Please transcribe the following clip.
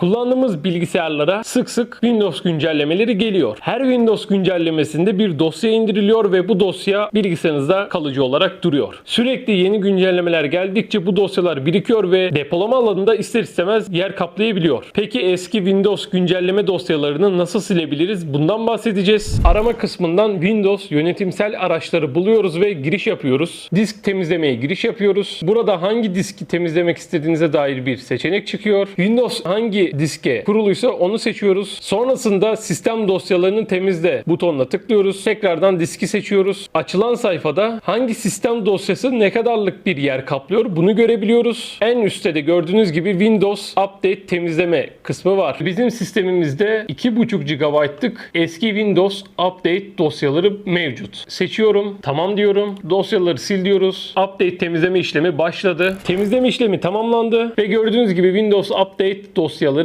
Kullandığımız bilgisayarlara sık sık Windows güncellemeleri geliyor. Her Windows güncellemesinde bir dosya indiriliyor ve bu dosya bilgisayarınızda kalıcı olarak duruyor. Sürekli yeni güncellemeler geldikçe bu dosyalar birikiyor ve depolama alanında ister istemez yer kaplayabiliyor. Peki eski Windows güncelleme dosyalarını nasıl silebiliriz? Bundan bahsedeceğiz. Arama kısmından Windows yönetimsel araçları buluyoruz ve giriş yapıyoruz. Disk temizlemeye giriş yapıyoruz. Burada hangi diski temizlemek istediğinize dair bir seçenek çıkıyor. Windows hangi diske kuruluysa onu seçiyoruz. Sonrasında sistem dosyalarını temizle butonuna tıklıyoruz. Tekrardan diski seçiyoruz. Açılan sayfada hangi sistem dosyası ne kadarlık bir yer kaplıyor bunu görebiliyoruz. En üstte de gördüğünüz gibi Windows Update temizleme kısmı var. Bizim sistemimizde 2.5 GB'lık eski Windows Update dosyaları mevcut. Seçiyorum. Tamam diyorum. Dosyaları sil diyoruz. Update temizleme işlemi başladı. Temizleme işlemi tamamlandı ve gördüğünüz gibi Windows Update dosyaları